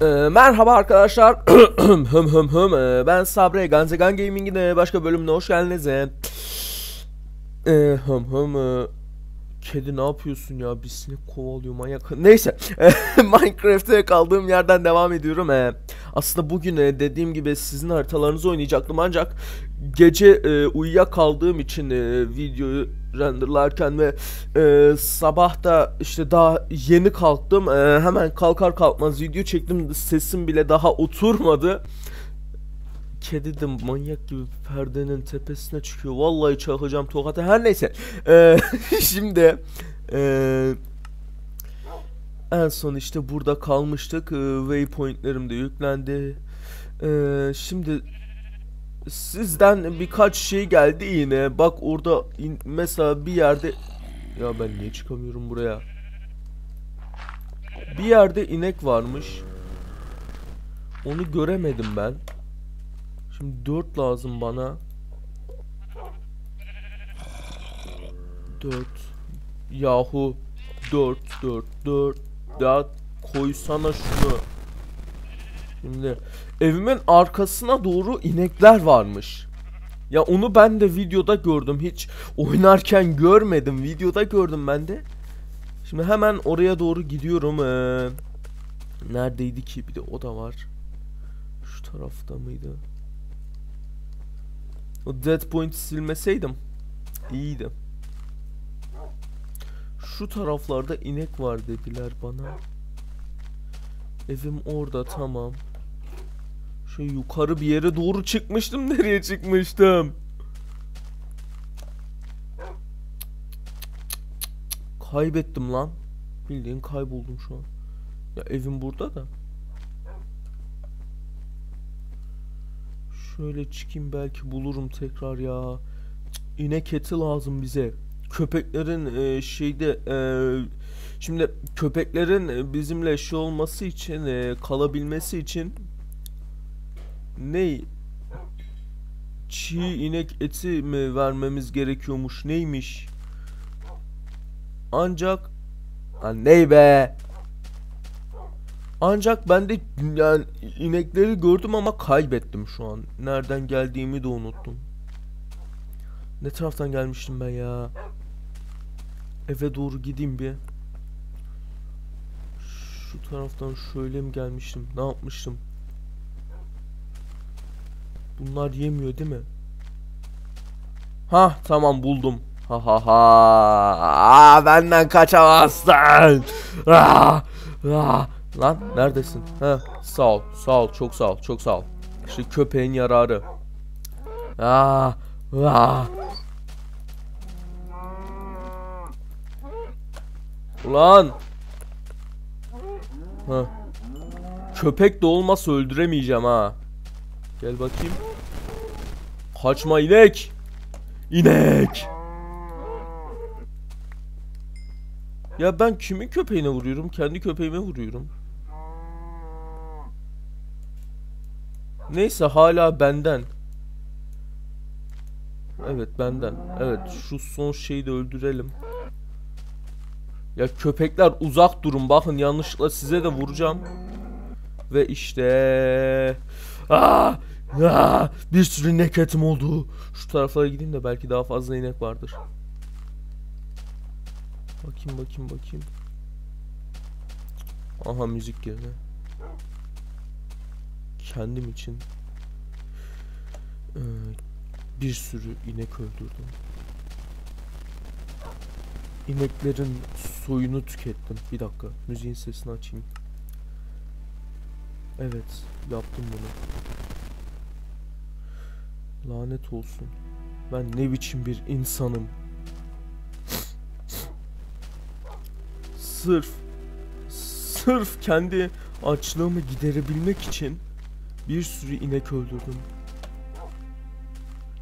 Ee, merhaba arkadaşlar. hım hım hım. Ee, ben Sabri. Ganzegan Gaming'in e, başka bölümüne hoş geldiniz. Ee, ee, hım hım. ee, kedi ne yapıyorsun ya? Bir sinek kovalıyor manyak. Neyse. Minecraft'te kaldığım yerden devam ediyorum. Ee, aslında bugün e, dediğim gibi sizin haritalarınızı oynayacaktım ancak gece e, uyuyakaldığım için e, videoyu renderlarken ve e, sabah da işte daha yeni kalktım. E, hemen kalkar kalkmaz video çektim. Sesim bile daha oturmadı. Kedi manyak gibi perdenin tepesine çıkıyor. Vallahi çakacağım tokatı. Her neyse. E, şimdi e, en son işte burada kalmıştık. E, waypointlerim de yüklendi. E, şimdi sizden birkaç şey geldi yine. Bak orada in- mesela bir yerde ya ben niye çıkamıyorum buraya? Bir yerde inek varmış. Onu göremedim ben. Şimdi 4 lazım bana. 4 Yahu 4 4 4 Ya koysana şunu. Şimdi evimin arkasına doğru inekler varmış. Ya onu ben de videoda gördüm. Hiç oynarken görmedim. Videoda gördüm ben de. Şimdi hemen oraya doğru gidiyorum. Ee, neredeydi ki? Bir de o da var. Şu tarafta mıydı? O dead point'i silmeseydim iyiydi. Şu taraflarda inek var dediler bana. Evim orada tamam. Şu yukarı bir yere doğru çıkmıştım. Nereye çıkmıştım? Kaybettim lan. Bildiğin kayboldum şu an. Ya evim burada da. Şöyle çıkayım belki bulurum tekrar ya. İnek eti lazım bize. Köpeklerin e, şeyde e, şimdi köpeklerin e, bizimle şey olması için e, kalabilmesi için ne çiğ inek eti mi vermemiz gerekiyormuş? Neymiş? Ancak ha, ney be? Ancak ben de yani inekleri gördüm ama kaybettim şu an. Nereden geldiğimi de unuttum. Ne taraftan gelmiştim ben ya? Eve doğru gideyim bir. Şu taraftan şöyle mi gelmiştim? Ne yapmıştım Bunlar yemiyor değil mi? Ha tamam buldum. Ha ha ha. Aa, benden kaçamazsın. Aa, aa. Lan neredesin? Ha sağ ol. Sağ ol. Çok sağ ol. Çok sağ ol. İşte köpeğin yararı. Aa, aa. Ulan. Ha. Köpek de olmazsa öldüremeyeceğim ha. Gel bakayım. Kaçma inek. İnek. Ya ben kimin köpeğine vuruyorum? Kendi köpeğime vuruyorum. Neyse hala benden. Evet benden. Evet şu son şeyi de öldürelim. Ya köpekler uzak durun. Bakın yanlışlıkla size de vuracağım. Ve işte Aa! Aa! Bir sürü inek etim oldu. Şu taraflara gideyim de belki daha fazla inek vardır. Bakayım bakayım bakayım. Aha müzik girdi. Kendim için ee, bir sürü inek öldürdüm. İneklerin soyunu tükettim. Bir dakika, müziğin sesini açayım. Evet, yaptım bunu. Lanet olsun. Ben ne biçim bir insanım. Sırf sırf kendi açlığımı giderebilmek için bir sürü inek öldürdüm.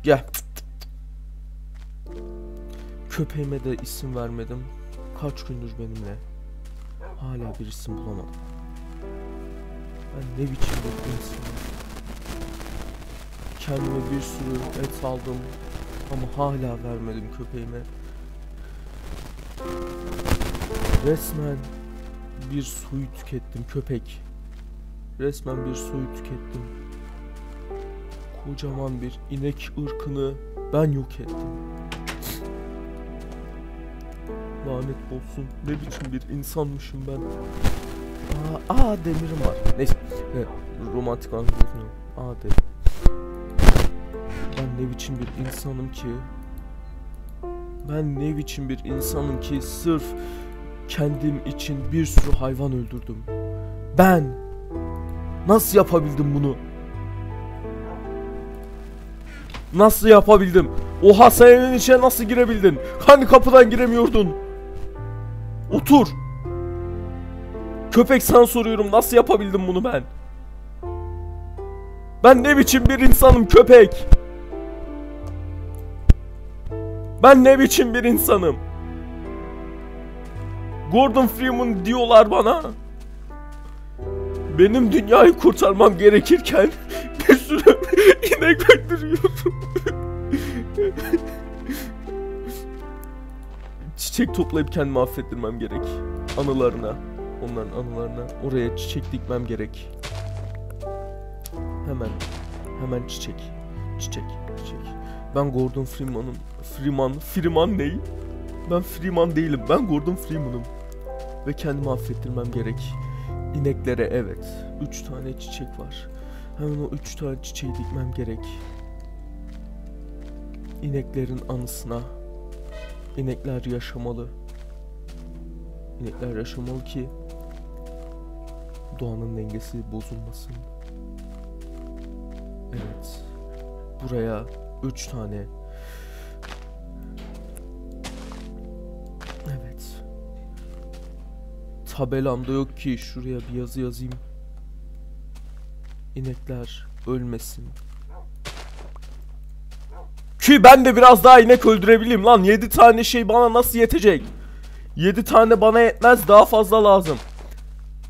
Gel. Köpeğime de isim vermedim. Kaç gündür benimle. Hala bir isim bulamadım. Ben ne biçim bir insanım. Kendime bir sürü et aldım ama hala vermedim köpeğime. Resmen bir suyu tükettim köpek. Resmen bir soyu tükettim. Kocaman bir inek ırkını ben yok ettim. Lanet olsun. Ne biçim bir insanmışım ben. Aa, aa demirim var. Neyse. Evet, romantik anlatıyorsun. Aa demir. Ben ne biçim bir insanım ki? Ben ne biçim bir insanım ki sırf kendim için bir sürü hayvan öldürdüm. Ben nasıl yapabildim bunu? Nasıl yapabildim? Oha sen evin içine nasıl girebildin? Hani kapıdan giremiyordun? Otur. Köpek sana soruyorum nasıl yapabildim bunu ben? Ben ne biçim bir insanım köpek? Ben ne biçim bir insanım? Gordon Freeman diyorlar bana. Benim dünyayı kurtarmam gerekirken bir sürü inek öldürüyorum. Çiçek toplayıp kendimi affettirmem gerek. Anılarına, onların anılarına oraya çiçek dikmem gerek. Hemen, hemen çiçek, çiçek, çiçek. Ben Gordon Freeman'ım. Freeman, Freeman ney? Ben Freeman değilim. Ben Gordon Freeman'ım. Ve kendimi affettirmem gerek. İneklere evet. Üç tane çiçek var. Hemen o üç tane çiçeği dikmem gerek. İneklerin anısına. İnekler yaşamalı. İnekler yaşamalı ki doğanın dengesi bozulmasın. Evet. Buraya üç tane Evet. Tabelamda yok ki şuraya bir yazı yazayım. İnekler ölmesin. Ki ben de biraz daha inek öldürebileyim lan. 7 tane şey bana nasıl yetecek? 7 tane bana yetmez daha fazla lazım.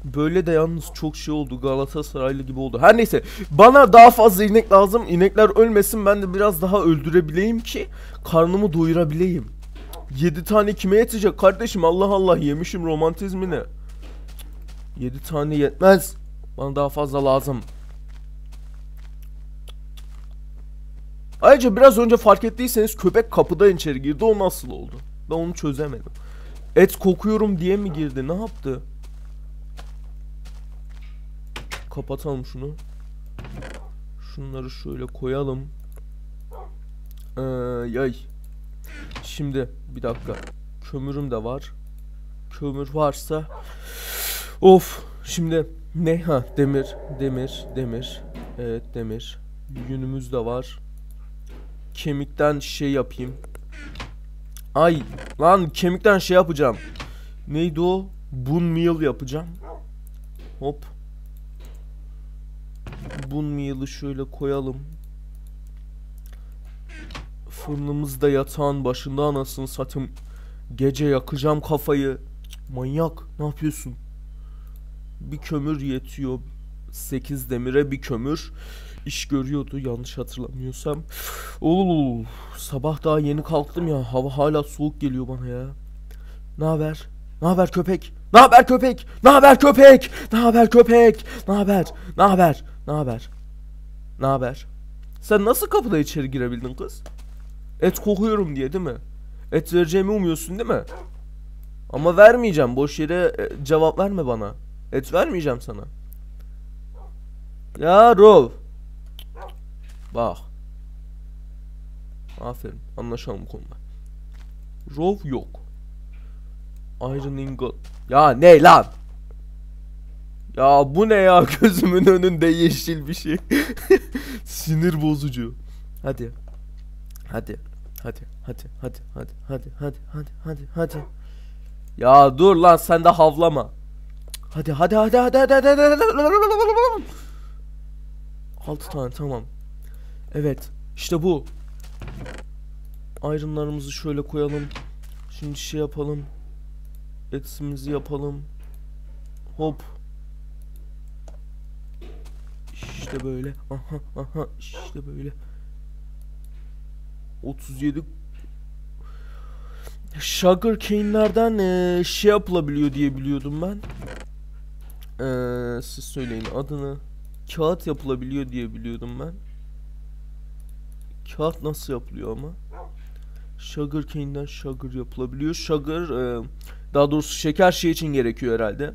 Böyle de yalnız çok şey oldu. Galatasaraylı gibi oldu. Her neyse. Bana daha fazla inek lazım. İnekler ölmesin. Ben de biraz daha öldürebileyim ki karnımı doyurabileyim. 7 tane kime yetecek kardeşim? Allah Allah yemişim romantizmini. 7 tane yetmez. Bana daha fazla lazım. Ayrıca biraz önce fark ettiyseniz köpek kapıdan içeri girdi. O nasıl oldu? Ben onu çözemedim. Et kokuyorum diye mi girdi? Ne yaptı? Kapatalım şunu. Şunları şöyle koyalım. Ee, yay. Şimdi bir dakika. Kömürüm de var. Kömür varsa Of. Şimdi ne ha demir, demir, demir. Evet demir. Yünümüz de var. Kemikten şey yapayım. Ay lan kemikten şey yapacağım. Neydi o? Bun meal yapacağım. Hop. Bun şöyle koyalım. Fırınımızda yatağın başında anasını satayım. Gece yakacağım kafayı. Manyak ne yapıyorsun? Bir kömür yetiyor. 8 demire bir kömür. İş görüyordu yanlış hatırlamıyorsam. Oo, sabah daha yeni kalktım ya. Hava hala soğuk geliyor bana ya. Ne haber? Ne haber köpek? Ne haber köpek? Ne haber köpek? Ne haber köpek? Ne haber? Ne haber? Ne haber? Ne haber? Sen nasıl kapıda içeri girebildin kız? Et kokuyorum diye değil mi? Et vereceğimi umuyorsun değil mi? Ama vermeyeceğim. Boş yere e, cevap verme bana. Et vermeyeceğim sana. Ya Rov. Bak. Aferin. Anlaşalım bu konuda. Rov yok. Iron ingot. Ya ne lan? Ya bu ne ya gözümün önünde yeşil bir şey. Sinir bozucu. Hadi. Hadi. Hadi. Hadi. Hadi. Hadi. Hadi. Hadi. Hadi. Hadi. Hadi. Ya dur lan sen de havlama. Hadi hadi hadi hadi hadi hadi hadi. hadi. Altı tane tamam. Evet. işte bu. Ayrımlarımızı şöyle koyalım. Şimdi şey yapalım. Etsimizi yapalım. Hop. İşte böyle. Aha aha işte böyle. 37 Sugar cane'lerden eee, şey yapılabiliyor diye biliyordum ben. Ee, siz söyleyin adını. Kağıt yapılabiliyor diye biliyordum ben. Kağıt nasıl yapılıyor ama? Sugar cane'den sugar yapılabiliyor. Sugar e, daha doğrusu şeker şey için gerekiyor herhalde.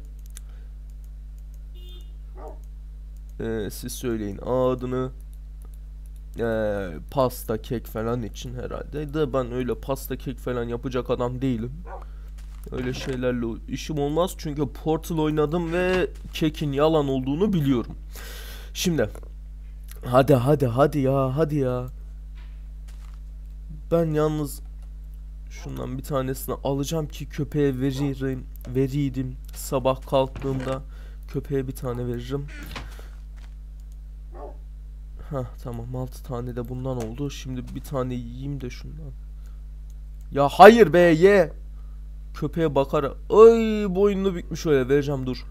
Ee, siz söyleyin adını. Ee, pasta kek falan için herhalde. De ben öyle pasta kek falan yapacak adam değilim. Öyle şeylerle işim olmaz çünkü Portal oynadım ve kekin yalan olduğunu biliyorum. Şimdi hadi hadi hadi ya hadi ya. Ben yalnız şundan bir tanesini alacağım ki köpeğe veririm veriydim sabah kalktığımda köpeğe bir tane veririm. Hah tamam 6 tane de bundan oldu. Şimdi bir tane yiyeyim de şundan. Ya hayır be ye. Köpeğe bakar. Ay boynunu bükmüş öyle vereceğim dur.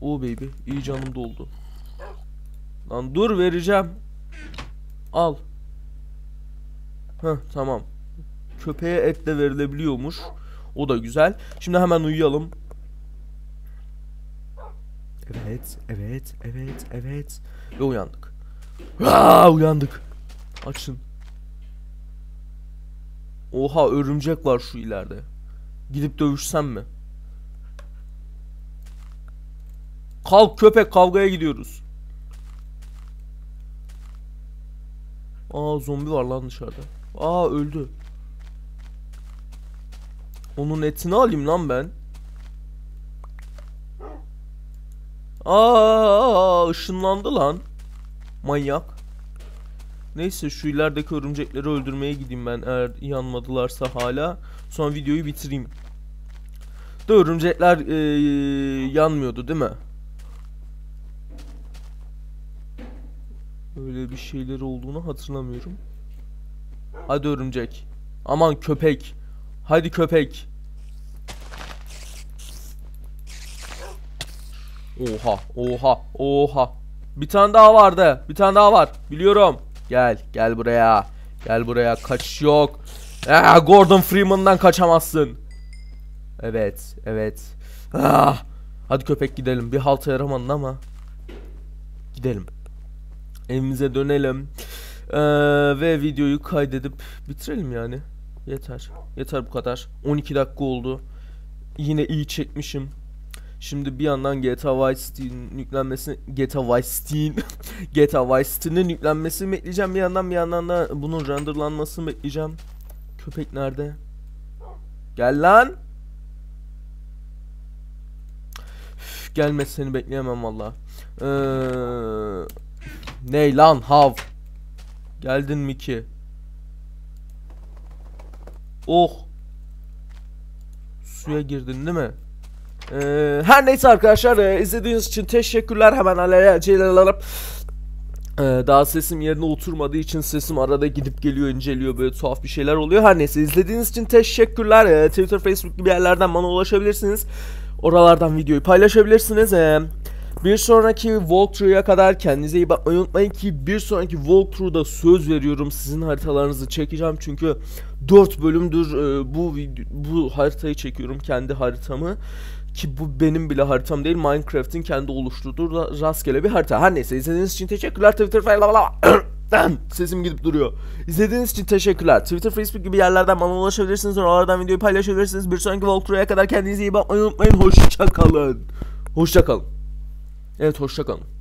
O baby iyi canım doldu. Lan dur vereceğim. Al. Heh tamam. Köpeğe et de verilebiliyormuş. O da güzel. Şimdi hemen uyuyalım. Evet, evet, evet, evet. Ve uyandık. Aa, uyandık. Açın. Oha örümcek var şu ileride. Gidip dövüşsem mi? Kalk köpek kavgaya gidiyoruz. Aa zombi var lan dışarıda. Aa öldü. Onun etini alayım lan ben. Aa ışınlandı lan. Manyak. Neyse şu ilerideki örümcekleri öldürmeye gideyim ben eğer yanmadılarsa hala. Sonra videoyu bitireyim. Da örümcekler eee, yanmıyordu değil mi? Öyle bir şeyleri olduğunu hatırlamıyorum. Hadi örümcek. Aman köpek. Hadi köpek. Oha, oha, oha. Bir tane daha vardı. Bir tane daha var. Biliyorum. Gel, gel buraya. Gel buraya. Kaç yok. Aa, Gordon Freeman'dan kaçamazsın. Evet, evet. Ah. Hadi köpek gidelim. Bir halta yaramadın ama. Gidelim. Evimize dönelim. Ee, ve videoyu kaydedip bitirelim yani. Yeter. Yeter bu kadar. 12 dakika oldu. Yine iyi çekmişim. Şimdi bir yandan GTA Vice City'nin yüklenmesi GTA Vice City'nin GTA Vice City'nin yüklenmesini bekleyeceğim bir yandan bir yandan da bunun renderlanmasını bekleyeceğim. Köpek nerede? Gel lan. Üf, gelmez seni bekleyemem valla. Ee, ney lan hav? Geldin mi ki? Oh. Suya girdin değil mi? Ee, her neyse arkadaşlar e, izlediğiniz için teşekkürler hemen alelacele ee, daha sesim yerine oturmadığı için sesim arada gidip geliyor inceliyor böyle tuhaf bir şeyler oluyor. Her neyse izlediğiniz için teşekkürler. Ee, Twitter, Facebook gibi yerlerden bana ulaşabilirsiniz. Oralardan videoyu paylaşabilirsiniz. Ee, bir sonraki walkthrough'a kadar kendinize iyi bakmayı unutmayın ki bir sonraki walkthrough'da söz veriyorum sizin haritalarınızı çekeceğim çünkü 4 bölümdür e, bu bu haritayı çekiyorum kendi haritamı ki bu benim bile haritam değil Minecraft'in kendi oluşturduğu ra- rastgele bir harita. Her neyse izlediğiniz için teşekkürler Twitter falan Sesim gidip duruyor. İzlediğiniz için teşekkürler. Twitter, Facebook gibi yerlerden bana ulaşabilirsiniz. Oralardan videoyu paylaşabilirsiniz. Bir sonraki walkthrough'a kadar kendinize iyi bakmayı unutmayın. Hoşça kalın. Hoşça kalın. Evet hoşça kalın.